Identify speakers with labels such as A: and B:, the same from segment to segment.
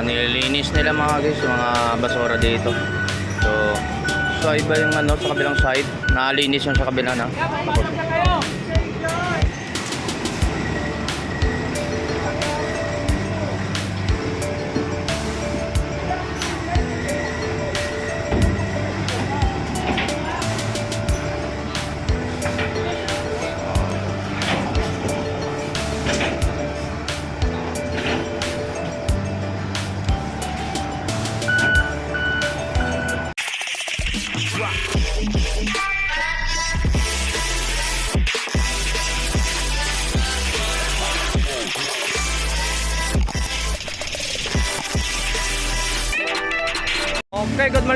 A: Nilinis nila mga guys, mga basura dito. So, so iba yung ano sa kabilang side. Nalinis yung sa kabila na. Tapos,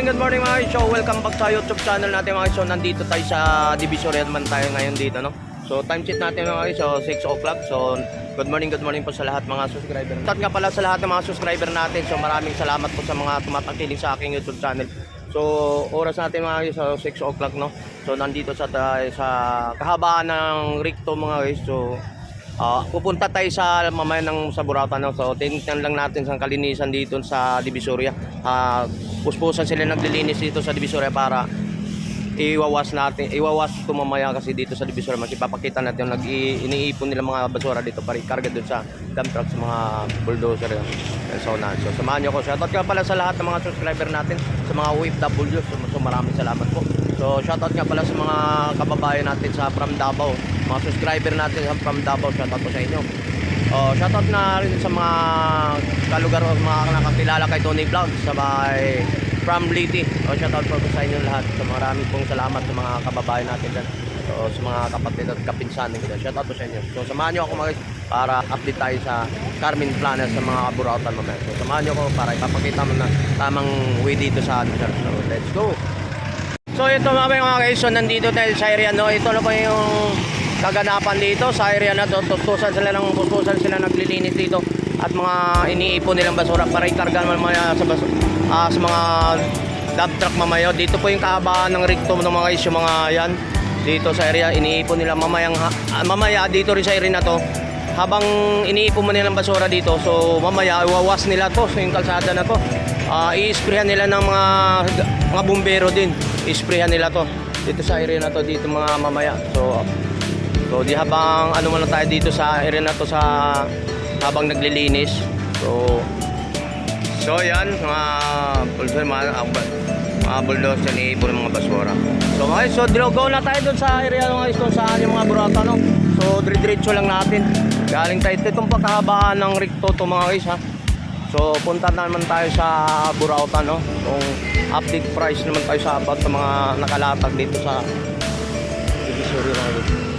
A: morning, good morning mga. So, welcome back sa YouTube channel natin mga. So, nandito tayo sa Divisoria naman tayo ngayon dito, no? So, time sheet natin mga so 6 o'clock. So, good morning, good morning po sa lahat mga subscriber. At nga pala sa lahat ng mga subscriber natin. So, maraming salamat po sa mga tumatangkiling sa aking YouTube channel. So, oras natin mga so 6 o'clock, no? So, nandito sa, sa kahabaan ng Ricto mga guys. So, Ah, pupunta tayo sa mamaya ng sa Buratan no. So tingnan lang natin sa kalinisan dito sa Divisoria. Ah, puspusan sila naglilinis dito sa Divisoria para iwawas natin, iwawas ito mamaya kasi dito sa Divisoria mas ipapakita natin yung nag iniipon nila mga basura dito para ikarga doon sa dump truck sa mga bulldozer yun. And so on. So samahan niyo ko. Shoutout nga pala sa lahat ng mga subscriber natin, sa mga OFW. So, so maraming salamat po. So shoutout nga pala sa mga kababayan natin sa from Davao, mga subscriber natin sa from Davao, shoutout po sa inyo. Oh, shoutout na rin sa mga kalugar o mga nakakilala kay Tony Vlog sa may from Liti. Oh, shoutout po sa inyo lahat. So maraming pong salamat sa mga kababayan natin dyan. So sa mga kapatid at kapinsan ko dyan. Shoutout po sa inyo. So samahan niyo ako mga guys para update tayo sa Carmen Planet sa mga burautan mamaya. So samahan niyo ako para ipapakita mo na tamang way dito sa atin. So let's go! So ito mga mga guys, so nandito tayo sa area no. Ito na po yung kaganapan dito sa area na to. Tutusan sila ng tutusan sila naglilinis dito at mga iniipon nilang basura para ikarga mamaya sa bas ah, sa mga dump truck mamaya. Dito po yung kahabaan ng recto ng mga yung mga yan. Dito sa area iniipon nila mamayang ah, mamaya dito rin sa area na to. Habang iniipon mo nilang basura dito so mamaya iwawas nila to so yung kalsada na to. I-sprayhan nila ng mga mga bumbero din. I-sprayhan nila to. Dito sa area na to dito mga mamaya. So so di habang ano muna tayo dito sa area na to sa habang naglilinis. So so yan mga bulldozer mga, mga bulldozer ni ng mga basura. So guys, so go na tayo dun sa area mga guys kung saan yung mga burata no? So dire-diretso lang natin. Galing tayo ito itong pagkahabaan ng Ricto to mga guys ha? So punta naman tayo sa Burautan no. Kung update price naman tayo sa about sa mga nakalatag dito sa Divisory Road.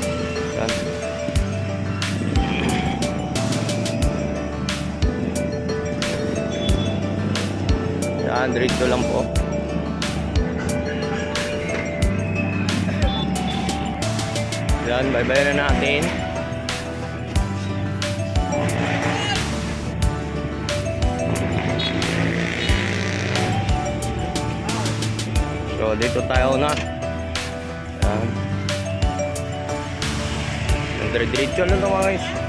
A: Yan, diretso lang po. Yan, bye-bye na natin. So dito tayo na. Yan. Ang dire-diretso lang ito mga guys.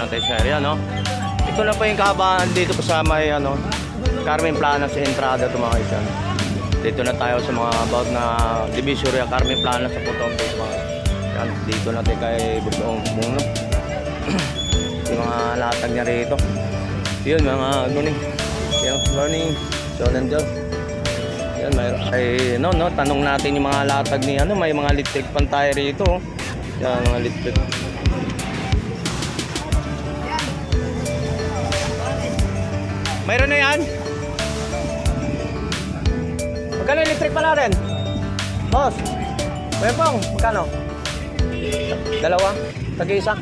A: Na tayo sa area, no? Ito na po yung kahabaan dito po sa may, ano, Carmen Plana sa entrada ito mga kaisan. Dito na tayo sa mga about na Divisoria Carmen Plana sa Putong Face mga yan, dito na tayo kay Bugong Bungo. yung mga latag niya rito. Yun, mga morning. Yan, morning. So, nandiyan. Yan, may, ay, no, no, tanong natin yung mga latag ni, ano, may mga electric pan tayo rito. oh. Yan, mga electric. Mayroon na yan? Magkano electric pala rin? Boss, Kuya Pong, magkano? Dalawa? Tag-isa?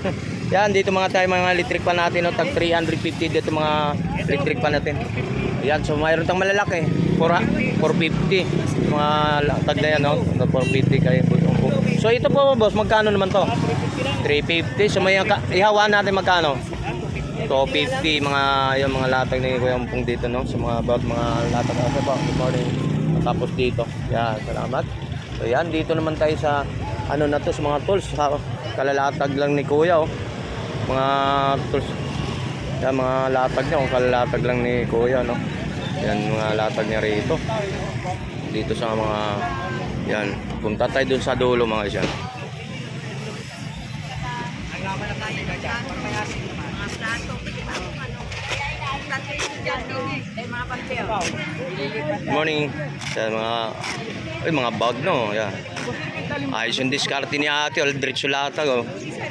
A: Yan, dito mga tayo mga electric pan natin, no, tag 350 dito mga electric pan natin. Yan, so mayroon tang malalaki, 4, 450. Mga tag na yan, no? 450 kayo. So ito po, boss, magkano naman to? 350. So may ihawaan natin magkano? 250 mga yung mga latag ni Kuya Umpong dito no? Sa mga about mga latag ano po good morning. Tapos dito. Yan salamat. So yan dito naman tayo sa ano na to sa mga tools. Sa kalalatag lang ni Kuya oh. Mga tools. Yan mga latag niya oh. Kalalatag lang ni Kuya no? Yan mga latag niya rito. Dito sa mga yan. Punta tayo dun sa dulo mga isyan Good morning sa mga ay mga bag no yeah. ayos yung diskarte ni ate diretso latag oh.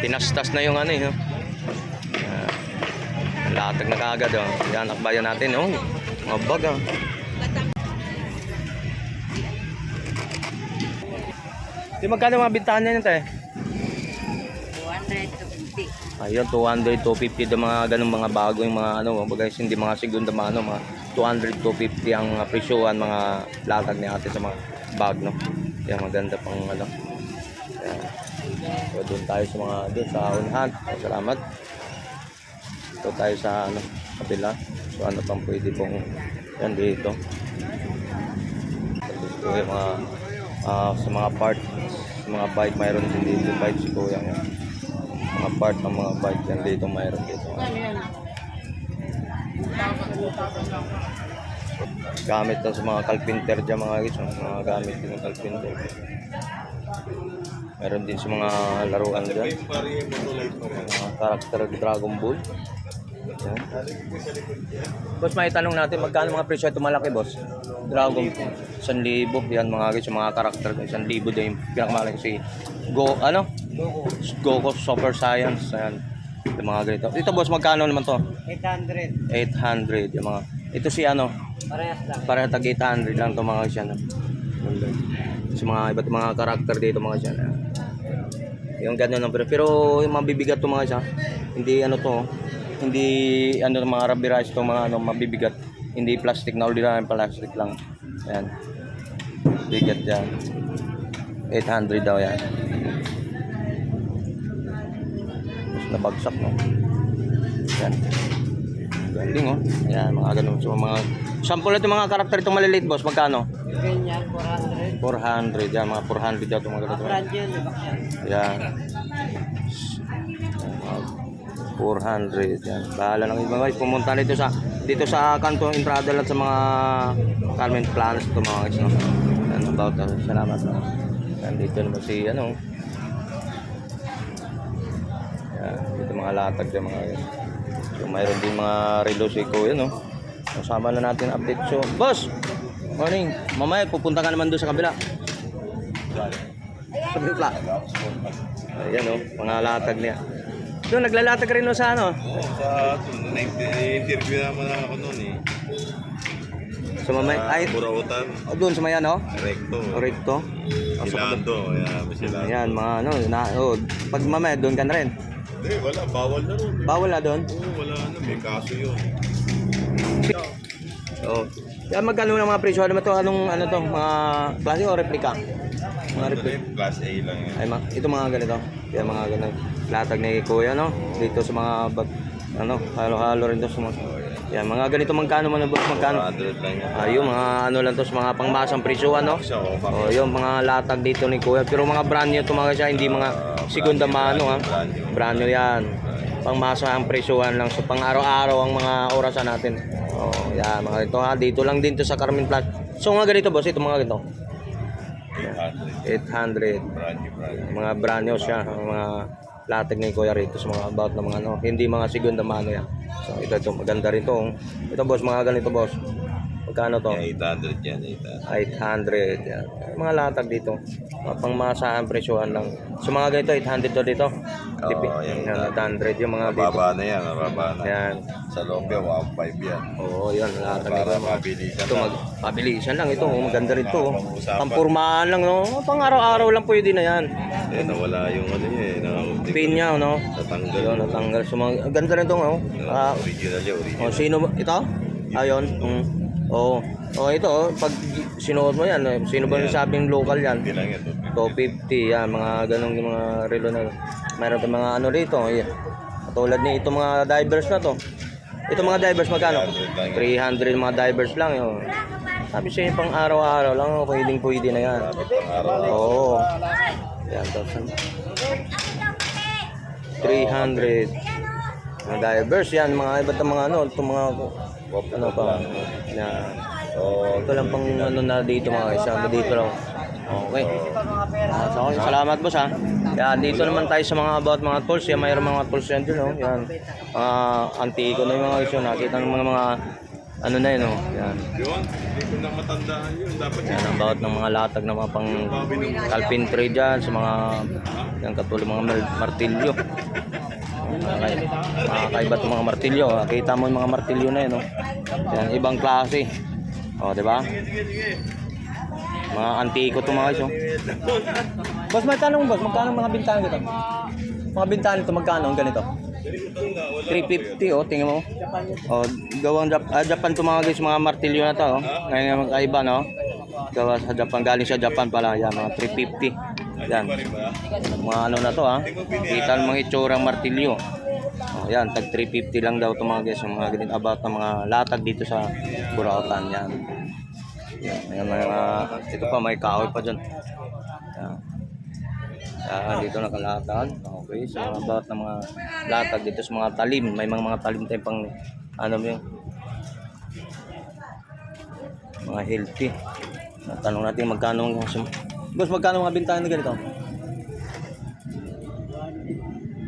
A: tinastas na yung ano eh no? Ah, latag na kagad oh. yan akbayan natin oh. mga bag oh. Di magkano mga bintahan niya nito eh?
B: 250.
A: Ayun, 200, 250 yung mga ganung mga bago yung mga ano, mga guys, hindi mga segunda mga ano, mga 200, 250 ang uh, presyuhan mga latag ni ate sa mga bag, no? Yan, maganda pang ano. So, doon tayo sa mga, doon sa unahan. So, salamat. Dito tayo sa ano, kabila. So, ano pang pwede pong, yan dito. Dito yung mga, ah, sa mga parts, mga bike, mayroon din dito bike si Kuya. Mga part ng mga bike yan dito mayroon dito gamit lang sa mga carpenter dyan mga guys mga gamit din ng carpenter meron din sa mga laruan dyan mga karakter Dragon Ball yan. Boss, may tanong natin, magkano mga presyo ito malaki, boss? Dragon, 1,000. Yan mga guys, yung mga karakter, 1,000 din yung pinakamalaki si Go, ano? Goku Super Science. Ayan. Yung mga ganito. Ito boss, magkano naman to?
B: 800.
A: 800. Yung mga, ito si ano?
B: Parehas lang.
A: Para tag 800 lang to mga siya. No? Sa mga iba't mga karakter dito mga siya. Yung ganun lang. Pero, pero yung mabibigat to mga siya. Hindi ano to. Hindi ano mga rubberized to mga ano mabibigat. Hindi plastic na ordinary plastic lang. Ayan. Bigat yan. 800 daw yan. Nabagsak no. Yan. Galing oh. Yan mga ganun. So mga sample ito mga karakter itong maliliit boss. Magkano?
B: Ganyan, 400.
A: 400. Yan mga 400 daw itong mga ganito. Yan. Mga 400 yan. Bahala lang iba guys. Pumunta dito sa dito sa kanto entrada lang sa mga Carmen Planas ito mga guys. No? Yan about uh, salamat. No? Yan dito naman si ano. Yan, dito mga latag dyan mga guys. So mayroon din mga relo si Kuya no. Kasama na natin update. So, boss! Morning. Mamaya pupunta ka naman doon sa kabila. Sabi ko, Ayan o, mga latag niya. Doon, naglalatag rin o sa ano?
C: Oo, sa nag-interview naman ako noon eh.
A: Sa mamay, ay,
C: Sa Burautan,
A: oh, doon sa may ano?
C: recto.
A: Recto. Oh, sa
C: Silando.
A: Ayan, mga ano, na, oh, pag mamaya, doon ka na rin.
C: Hindi, wala, bawal na ron.
A: Bawal na doon.
C: Oo, wala na, may kaso yun.
A: Oo. Kaya magkano ng mga presyo? Ano ba to? Anong, ano to? Mga klase o replika? Mga replika.
C: class A lang yan.
A: Ay, ma- ito mga ganito. Yan mga ganito. Latag ni Kuya, no? Dito sa mga, bag, ano, halo-halo rin to sa mga, yan, mga ganito magkano man, boss, magkano?
C: 400 lang yan.
A: Ayun, mga ano lang to mga pangmasang presyo, ano? Oh, yung mga latag dito ni Kuya. Pero mga brand new to mga siya, hindi mga segunda mano ha.
C: Brand new.
A: Brand new yan. Pangmasa ang presyohan lang. So pang araw-araw ang mga orasan natin. Oh, yan mga ito ha. Dito lang din to sa Carmen Plus. So mga ganito boss, ito mga ganito. 800.
C: 800. Brand new, brand new.
A: Mga brand new siya. Mga latag ni Kuya rito sa mga about na mga ano. Hindi mga segunda mano yan. So ito ito maganda rin to. Ito boss, mga ganito boss. Magkano to?
C: Yan, 800 yan, 800.
A: 800. Yan. Mga latag dito. Mga pangmasaan presyohan lang. So mga ganito, 800 to dito.
C: Oo, yan.
A: Yan, 800 yung mga dito.
C: Mababa na yan, mababa na.
A: Yan.
C: Sa Lopia, 1.5 yan.
A: Oo, yan. Latag.
C: Para
A: Mga
C: mabilisan
A: Ito,
C: lang.
A: mag, pabilisan lang ito. oh, Maganda rin ito.
C: Pang-usapan.
A: Pampurmahan lang, no? Pang araw-araw lang pwede na yan.
C: Eh, nawala yung ano yun eh. Nakakunti.
A: Pin niya, no?
C: Natanggal.
A: Yun, natanggal. So, mga, ganda rin ito, oh. Ah,
C: original yan, original.
A: oh, sino? Ito? Ayun. Mm. Oo. Oh, ito, oh. Pag sinuot mo yan, eh, sino ba yung sabing local yan?
C: Hindi lang yan.
A: 250, yan, mga ganong mga relo na. Mayroon tayong mga ano rito, yan. Katulad ni itong mga divers na to. Ito mga divers magkano? 300 mga divers lang yun. Sabi siya pang araw-araw lang, oh, pwedeng pwede na yan. Oo. Yan, tapos 300. Mga divers yan, mga iba't mga ano, itong mga ano pa. Yan. Oh, ito lang pang ano na dito mga isa, dito lang. Okay. Ah, so, salamat boss ha. Yan, dito naman tayo sa mga about mga tools. Yan, mayroon mga tools yan dun, oh. Yan. Mga antiko na yung mga iso. Nakita ng mga mga ano na yun, oh. Yan.
C: Yun, hindi ko na matandaan yun. Dapat
A: Yan, about ng mga latag na mga pang carpentry dyan, sa mga yan katulad mga mar- martilyo. Mga, kay- mga martilyo. ah. Kita mo yung mga martilyo na yun, oh. Yan, ibang klase. O, di ba? Mga antiko to mga iso. Boss, may tanong boss, magkano mga bintana nito? Mga bintana nito, magkano ang ganito? 350 oh, tingnan mo. Oh, gawang Jap ah, Japan to mga guys, mga martilyo na to, oh. Ngayon yung kaiba, no? Gawa sa Japan, galing sa Japan pala, yan, mga 350. Yan. Mga ano na to, ha? Kita mo mga itsurang martilyo. Oh, yan, tag 350 lang daw to mga guys, yung mga ganito about ng mga latag dito sa Burautan, yan. Yan, yan, mga, ito pa, may kahoy pa dyan. Yan. Yan, dito nakalatag. Okay, so about ng mga latag dito sa mga talim. May mga mga talim tayong pang, ano mo yun, mga healthy. Tanong natin magkano ang Boss, magkano mga bintahan na ganito?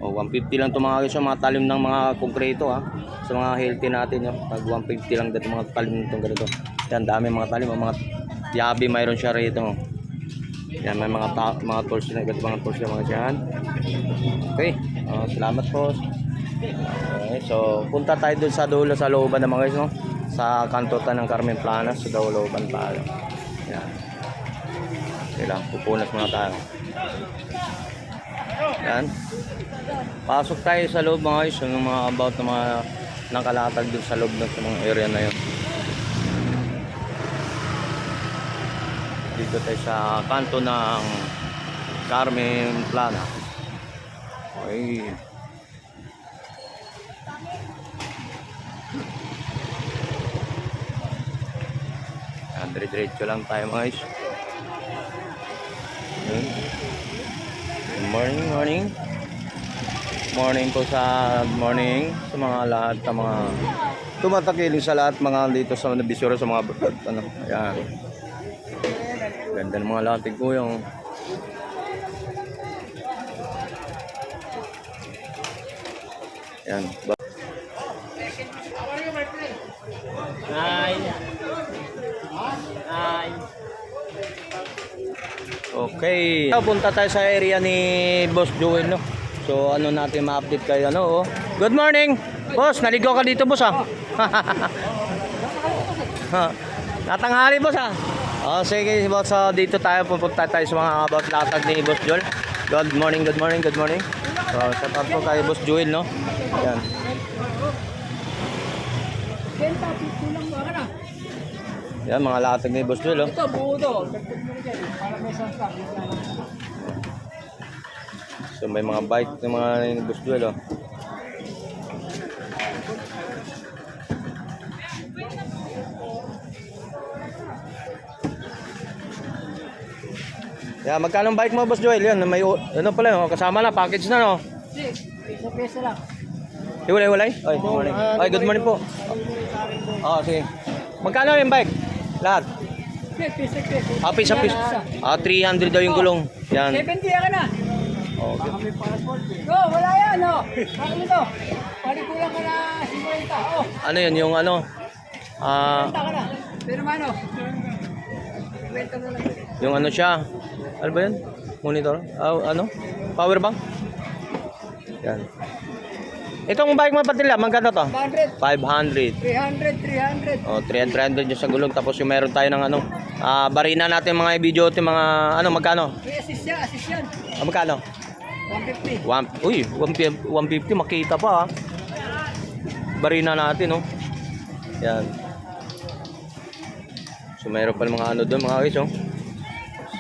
A: Oh, 150 lang to mga guys, yung mga talim ng mga konkreto ha. Sa mga healthy natin yun. Pag 150 lang dito mga talim nitong ganito. Yan, dami mga talim, oh, mga yabi mayroon siya rito. oh. Yan, may mga ta- mga tools na, iba't mga tools na mga dyan. Okay, oh, salamat po. Okay, so punta tayo dun sa dulo sa looban ng mga guys, no? Sa kantutan ng Carmen Planas, sa looban tayo. Yan. Lang, pupunas muna tayo. Yan. Pasok tayo sa loob mga guys, yung mga about ng mga nakalatag dun sa loob ng sa mga area na yun. Dito tayo sa kanto ng Carmen Plana. Okay. Dire-diretso lang tayo mga guys. Yun. Good morning, morning. Morning po sa morning sa mga lahat sa mga tumatakiling sa lahat mga dito sa Nabisura sa mga ano, ayan. Ganda ng mga latig ko yung Yan. Okay. Punta tayo sa area ni Boss Joel, no? So, ano natin ma-update kayo, ano, oh. Good morning! Boss, naligo ka dito, boss, ah. Ha. Natanghali, boss, ah. Oh, sige, boss, so, dito tayo, pupunta tayo sa mga about latag ni Boss Joel. Good morning, good morning, good morning. So, shout out kay Boss Joel, no? Yan. Yan, mga latag ni Boss Joel, oh.
B: Ito, buo to.
A: So may mga bike ng mga bus duel oh. Yeah, magkano ang bike mo, Boss Joel? Yan, may ano pala, oh, kasama na, package na, no?
B: Isa pesa lang.
A: Hiwalay, hiwalay. Ay, good morning. Ay, good morning po. Oh, sige. Magkano yung bike? Lahat. Ah, piece piece. Ah, 300 daw yung gulong. Yan.
B: 70 ka na.
A: Okay.
B: No, wala yan, no. Bakit nito? Pari kulang ka na 50. Oh,
A: Ano yun, yung ano? Ah,
B: 50 ka na. Pero mano. Kwenta mo lang.
A: Yung ano siya, ano ba yan? Monitor? Ah, ano? Power bank? Yan. Itong bike mo patila, magkano to?
B: 100,
A: 500.
B: 300, 300.
A: O, 300 yung sa gulong. Tapos yung meron tayo ng ano, ah, barina natin mga video, yung mga, ano, magkano?
B: May assist yan, assist yan.
A: Ah, magkano?
B: 150.
A: One, uy, 150, 150 makita pa ah. Barina natin, oh. Yan. So, mayroon pa mga ano doon, mga guys, oh.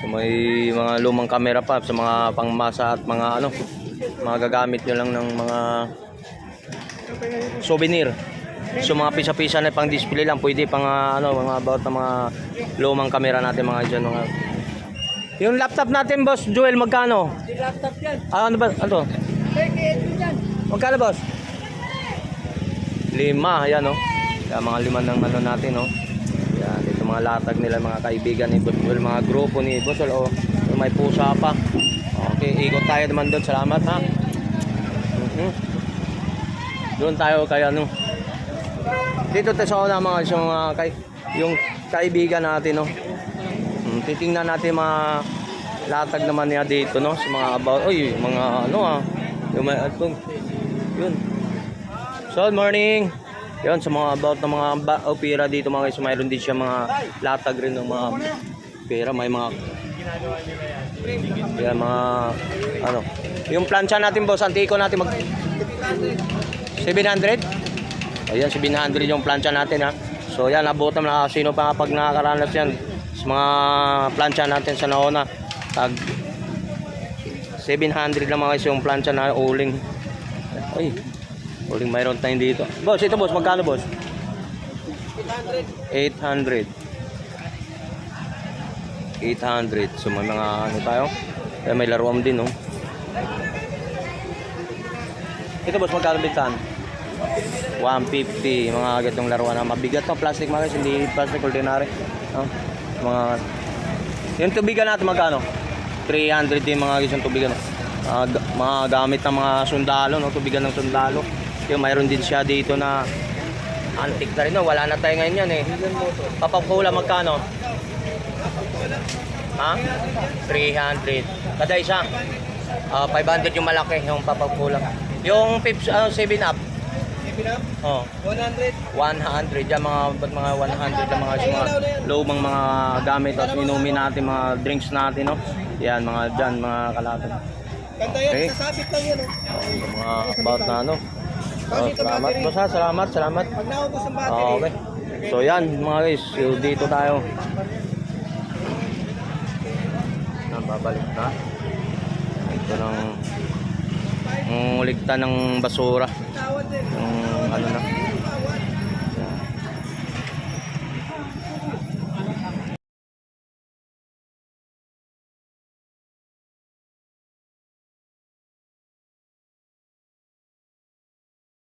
A: So, may mga lumang camera pa sa mga pangmasa at mga ano, mga gagamit nyo lang ng mga souvenir. So, mga pisa-pisa na pang display lang, pwede pang ah, ano, mga about na mga lumang camera natin, mga dyan, mga yung laptop natin, boss, Joel, magkano?
B: Di laptop yan.
A: Ah, ano ba? Ano to?
B: Take it yan.
A: Magkano, boss? Lima, ayan, oh. Kaya mga lima ng ano natin, oh. Yan, ito mga latag nila, mga kaibigan ni Boss Joel, mga grupo ni Boss Joel, oh. May pusa pa. Okay, ikot tayo naman doon. Salamat, ha. Mhm. Doon tayo kay ano. Dito tayo sa mga sa mga kay, yung kaibigan natin, no. Hmm, titingnan natin mga latag naman niya dito, no. Sa mga about, oy, mga ano ah. Yung may atong, yun. So, morning. Yun, sa mga about ng mga opera dito mga guys, mayroon din siya mga latag rin ng mga opera, may mga kaya mga ano, yung plancha natin boss, antiko natin mag 700? Ayan, 700 yung plancha natin ha. So yan, abutan na sino pa pag nakakaranas yan sa mga plancha natin sa naona. Tag 700 lang mga guys yung plancha na uling. Ay, uling mayroon tayong dito. Boss, ito boss, magkano boss? 800. 800. So may mga ano tayo. May laruan din, no? Ito boss, magkano bintan? 150. Mga gatong laruan na mabigat to. Plastic mga guys, hindi plastic ordinary. No? Mga... Yung tubigan natin magkano? 300 din mga guys yung tubigan. Ga- mga gamit ng mga sundalo, no? Tubigan ng sundalo. Yung mayroon din siya dito na antique na rin, no? Wala na tayo ngayon yan, eh. Papapula magkano? Ha? 300. Kada isa. Ah, 500 yung malaki, yung papagkulang. Yung pips, ano, 7 up. 7 up? Oh. 100. 100. Yan mga, ba't mga 100 yung mga, mga lumang mga gamit at inumin natin, mga drinks natin, no? Yan, mga dyan, mga kalatan.
B: Ganda
A: Okay.
B: sasabit lang yan. Oh.
A: Oh, mga about na ano. Oh, salamat, boss ha, salamat, salamat.
B: Pag naubos ang
A: Oh, okay. So yan mga guys, dito tayo. Yan, babalik na. Ito ng ng uligtan ng basura.
B: 嗯
A: 还有呢